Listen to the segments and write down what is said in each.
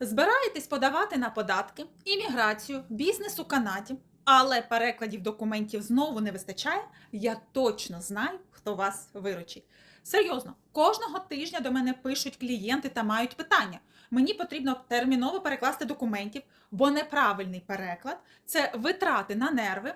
Збираєтесь подавати на податки, імміграцію, бізнес у Канаді, але перекладів документів знову не вистачає. Я точно знаю, хто вас виручить. Серйозно, кожного тижня до мене пишуть клієнти та мають питання. Мені потрібно терміново перекласти документів, бо неправильний переклад це витрати на нерви.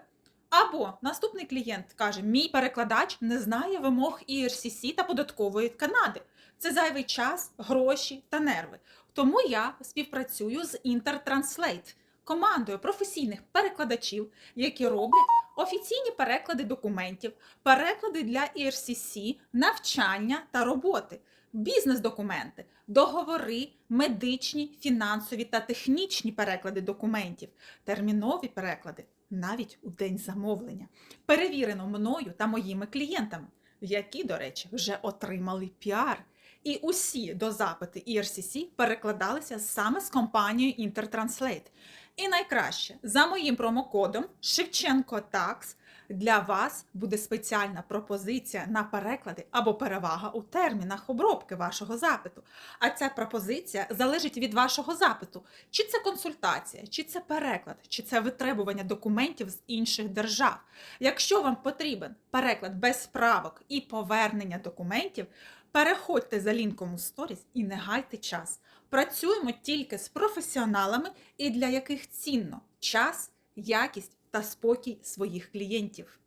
Або наступний клієнт каже: мій перекладач не знає вимог ERCC та податкової Канади. Це зайвий час, гроші та нерви. Тому я співпрацюю з Intertranslate, командою професійних перекладачів, які роблять офіційні переклади документів, переклади для ERCC, навчання та роботи, бізнес-документи, договори, медичні, фінансові та технічні переклади документів, термінові переклади навіть у день замовлення. Перевірено мною та моїми клієнтами, які, до речі, вже отримали піар. І усі до запити ERCC перекладалися саме з компанією Intertranslate. І найкраще за моїм промокодом Шевченко Такс для вас буде спеціальна пропозиція на переклади або перевага у термінах обробки вашого запиту. А ця пропозиція залежить від вашого запиту, чи це консультація, чи це переклад, чи це витребування документів з інших держав. Якщо вам потрібен переклад без правок і повернення документів, переходьте за лінком у сторіс і не гайте час. Працюємо тільки з професіоналами і для яких цінно час, якість та спокій своїх клієнтів.